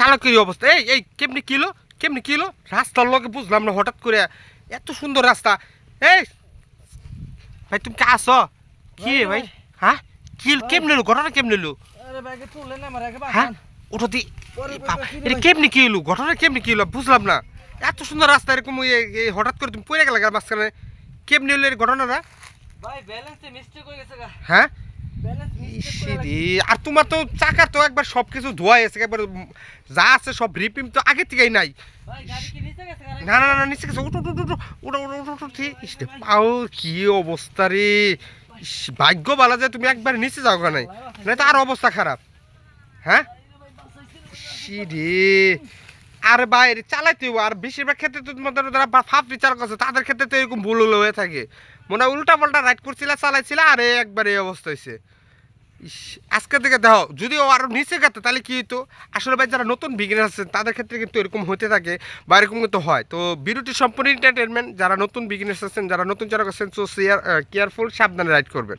চালকের অবস্থা? এই এই কেমনি কিলো কেমনি কিলো রাস্তার লগে বুঝলাম না হঠাৎ করে এত সুন্দর রাস্তা। এই ভাই তুমি কে আসো কি রে ভাই? হ্যাঁ? কি কেমনি এলো ঘটনা কেমনি এলো হ্যাঁ? ওটা দি এটা কেমনি কি এলো ঘটনা কেমনি কি এলো বুঝলাম না। এত সুন্দর রাস্তা এরকম হঠাৎ করে তুমি পড়ে গেলে মাঝখানে। কেমনি এলো এই ঘটনাটা? ভাই ব্যালেন্সে মিস্টেক হয়ে গেছে হ্যাঁ? আর তোমার তো চাকার তো একবার সব কিছু ধোয়া গেছে একবার যা আছে সব রিপিম তো আগে থেকেই নাই। না না না নিচে গেছে। উঠো উঠো উঠো উঠো উঠো উঠো উঠো পাও কি অবস্থা রে। ভাগ্য ভালো যে তুমি একবার নিচে যাও কেন না তো আর অবস্থা খারাপ। হ্যাঁ? রে আর বাইরে চালাইতে আর বেশিরভাগ ক্ষেত্রে তো তোমাদের যারা ফাপড়ি চালক আছে তাদের ক্ষেত্রে তো এরকম ভুল হয়ে থাকে। মনে হয় উল্টা পাল্টা রাইড করছিল চালাইছিল আর একবার এই অবস্থা হয়েছে দিকে থেকে দেখো যদি ও আরও নিচে গেতো তাহলে কী হতো আসলে ভাই, যারা নতুন বিগিনার আছেন, তাদের ক্ষেত্রে কিন্তু এরকম হতে থাকে বা এরকম কিন্তু হয়। তো বিরতি সম্পূর্ণ এন্টারটেনমেন্ট যারা নতুন বিগিনার্স আছেন, যারা নতুন চালক আছেন সো কেয়ারফুল সাবধানে রাইড করবেন।